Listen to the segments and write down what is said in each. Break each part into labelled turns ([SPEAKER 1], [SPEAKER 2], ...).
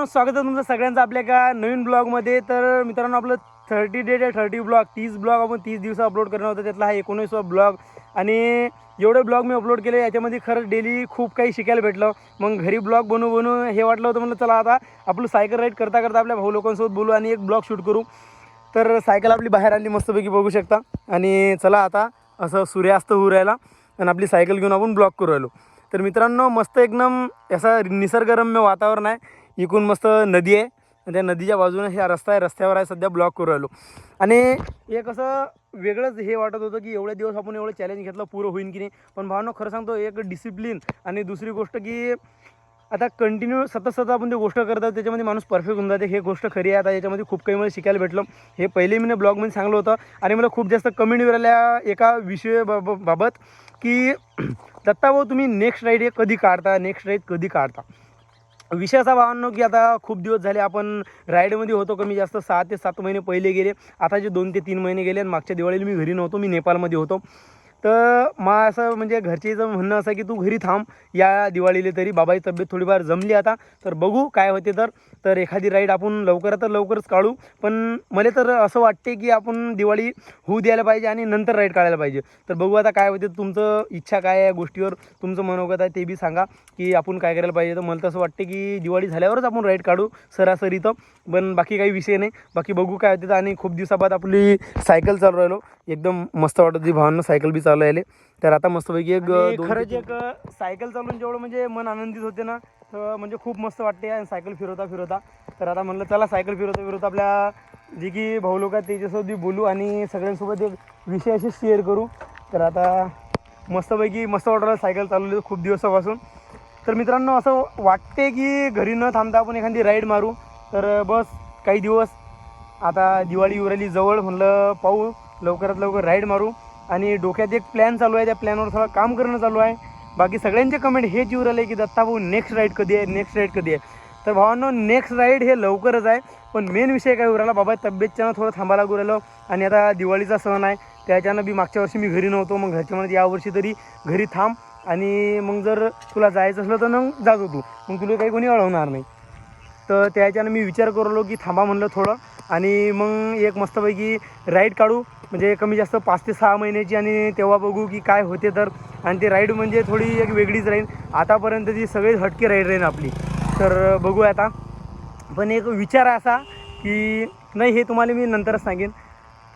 [SPEAKER 1] मित्रांनो स्वागत आहे तुमचं सगळ्यांचं आपल्या एका नवीन ब्लॉगमध्ये. तर मित्रांनो आपलं थर्टी डे आहे थर्टी ब्लॉग तीस ब्लॉग आपण तीस दिवस अपलोड करणार होतं. त्यातला हा एकोणीसवा ब्लॉग आणि एवढे ब्लॉग मी अपलोड केले याच्यामध्ये खरंच डेली खूप काही शिकायला भेटलं. मग घरी ब्लॉग बनवू बनवू हे वाटलं होतं म्हणलं चला आता आपलं सायकल राईड करता करता आपल्या भाऊ लोकांसोबत बोलू आणि एक ब्लॉग शूट करू. तर सायकल आपली बाहेर आणली मस्तपैकी बघू शकता. आणि चला आता असं सूर्यास्त होऊ राहिला आणि आपली सायकल घेऊन आपण ब्लॉक करू राहिलो. तर मित्रांनो मस्त एकदम असं निसर्गरम्य वातावरण आहे. इकडून मस्त नदी आहे. आणि त्या नदीच्या बाजूने हे रस्ता आहे. रस्त्यावर आहे. सध्या ब्लॉक करू राहिलो. आणि एक असं वेगळंच हे वाटत होतं की एवढे दिवस आपण एवढं चॅलेंज घेतलं पुरं होईन की नाही? पण भावना खरं सांगतो एक डिसिप्लिन आणि दुसरी गोष्ट की आता कंटिन्यू सतत सतत आपण ते गोष्ट करतात त्याच्यामध्ये माणूस परफेक्ट होऊन जाते. हे गोष्ट खरी आहे. आता याच्यामध्ये खूप काही मला शिकायला भेटलं. हे पहिले मी ब्लॉगमध्ये सांगलं होतं. आणि मला खूप जास्त कमेंट मिळाल्या एका विषय बाब- बाबत की तुम्ही नेक्स्ट राईड हे कधी काढता? नेक्स्ट राईड कधी काढता? विषय असा भावांनो की आता खूप दिवस झाले आपण राईडमध्ये होतो कमी जास्त सहा ते सात महिने पहिले गेले. आता जे दोन ते तीन महिने गेले आणि मागच्या दिवाळीला मी घरी नव्हतो मी नेपाळमध्ये होतो. तर मा असं म्हणजे घरचेचं म्हणणं असं की तू घरी थांब या दिवाळीला तरी बाबाची तब्येत थोडीफार जमली आता. तर बघू काय होते तर. तर एखादी राईड आपण लवकरात तर लवकरच काढू. पण मला तर असं वाटते की आपण दिवाळी होऊ द्यायला पाहिजे आणि नंतर राईड काढायला पाहिजे. तर बघू आता काय होते तुमचं इच्छा काय आहे गोष्टीवर. तुमचं मनोगत आहे ते बी सांगा की आपण काय करायला पाहिजे. तर मला तसं वाटते की दिवाळी झाल्यावरच आपण राईड काढू सरासरी तर. पण बाकी काही विषय नाही. बाकी बघू काय होते तर. आणि खूप दिवसाबाद आपली सायकल चालू राहिलो. एकदम मस्त वाटत जी भावांना सायकल बी चालू राहिले तर आता मस्तपैकी एक
[SPEAKER 2] आणि
[SPEAKER 1] दोन
[SPEAKER 2] खरंच
[SPEAKER 1] एक सायकल चालून जेवढं म्हणजे मन आनंदित होते ना तर म्हणजे खूप मस्त वाटते आणि सायकल फिरवता फिरवता. तर आता म्हणलं चला सायकल फिरवता फिरवता आपल्या जे की भाऊ लोक आहेत त्याच्यासोबत बोलू आणि सगळ्यांसोबत एक विषय असे शेअर करू. तर आता मस्तपैकी मस्त वाटलं सायकल चालवली खूप दिवसापासून. तर मित्रांनो असं वाटते की घरी न थांबता आपण एखादी राईड मारू. तर बस काही दिवस. आता दिवाळी उराली जवळ म्हणलं पाहू. लवकरात लवकर राईड मारू. आणि डोक्यात एक प्लॅन चालू आहे त्या प्लॅनवर थोडं काम करणं चालू आहे. बाकी सगळ्यांचे कमेंट हेच येऊ राहिले की दत्ता भाऊ नेक्स्ट राईड कधी आहे नेक्स्ट राईड कधी आहे. तर भावांनो नेक्स्ट राईड हे लवकरच आहे पण मेन विषय काय राहिला बाबा तब्येतच्यानं थोडं थांबायला लागू राहिलो आणि आता दिवाळीचा सण आहे. त्याच्यानं बी मागच्या वर्षी मी घरी नव्हतो मग घरच्या म्हणत यावर्षी तरी घरी थांब आणि मग जर तुला जायचं असलं तर मग जातो तू. मग तुला काही कोणी अडवणार नाही. तर त्याच्यानं मी विचार करलो की थांबा म्हणलं थोडं. आणि मग एक मस्तपैकी राईड काढू. म्हणजे कमी जास्त पाच ते सहा महिन्याची आणि तेव्हा बघू की काय होते तर. आणि ते राईड म्हणजे थोडी एक वेगळीच राहील आतापर्यंत ती सगळी हटके राईड राहील आपली. तर बघू आता. पण एक विचार आहे असा की नाही हे तुम्हाला मी नंतरच सांगेन.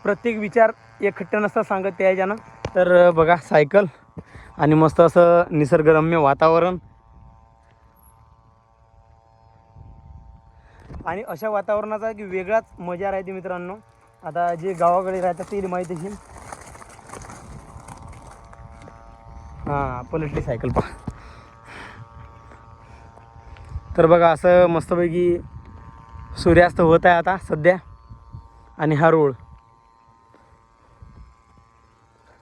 [SPEAKER 1] प्रत्येक विचार एक खट्ट नसता सांगत त्या ह्याच्यानं तर बघा सायकल आणि मस्त असं निसर्गरम्य वातावरण. आणि अशा वातावरणाचा की वेगळाच मजा राहते मित्रांनो. आता जे गावाकडे राहतात ते माहीत असेल हां पलटली सायकल पा तर बघा असं मस्तपैकी सूर्यास्त होत आहे आता सध्या. आणि हा रोड.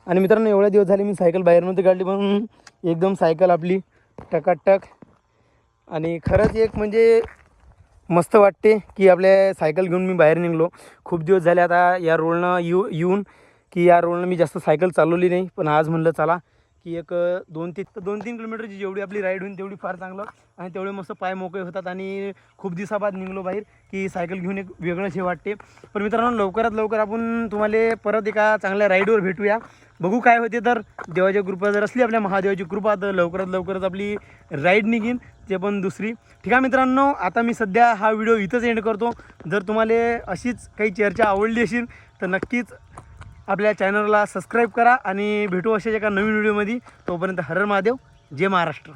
[SPEAKER 1] आणि मित्रांनो एवढ्या दिवस झाले मी सायकल बाहेर नव्हती काढली पण एकदम सायकल आपली टकाटक. आणि खरंच एक म्हणजे मस्त वाटते की आपल्या सायकल घेऊन मी बाहेर निघलो. खूप दिवस झाले आता या रोडनं येऊ येऊन की या रोडनं मी जास्त सायकल चालवली नाही. पण आज म्हणलं चला की एक दोन तीन दोन तीन किलोमीटरची जेवढी आपली राईड होईल तेवढी फार चांगलं. आणि तेवढे मस्त पाय मोकळे होतात आणि खूप दिवसाबाद निघलो बाहेर की सायकल घेऊन एक वेगळंच हे वाटते. पण मित्रांनो लवकरात लवकर आपण तुम्हाला परत एका चांगल्या राईडवर भेटूया. बघू काय होते तर देवाची कृपा जर असली आपल्या महादेवाची कृपा तर लवकरात लवकरच आपली राईड निघीन ते पण दुसरी. ठीक आहे मित्रांनो आता मी सध्या हा व्हिडिओ इथंच एंड करतो. जर तुम्हाला अशीच काही चर्चा आवडली असेल तर नक्कीच आपल्या चॅनलला सबस्क्राईब करा आणि भेटू अशाच एका नवीन व्हिडिओमध्ये तोपर्यंत हरर महादेव जय महाराष्ट्र.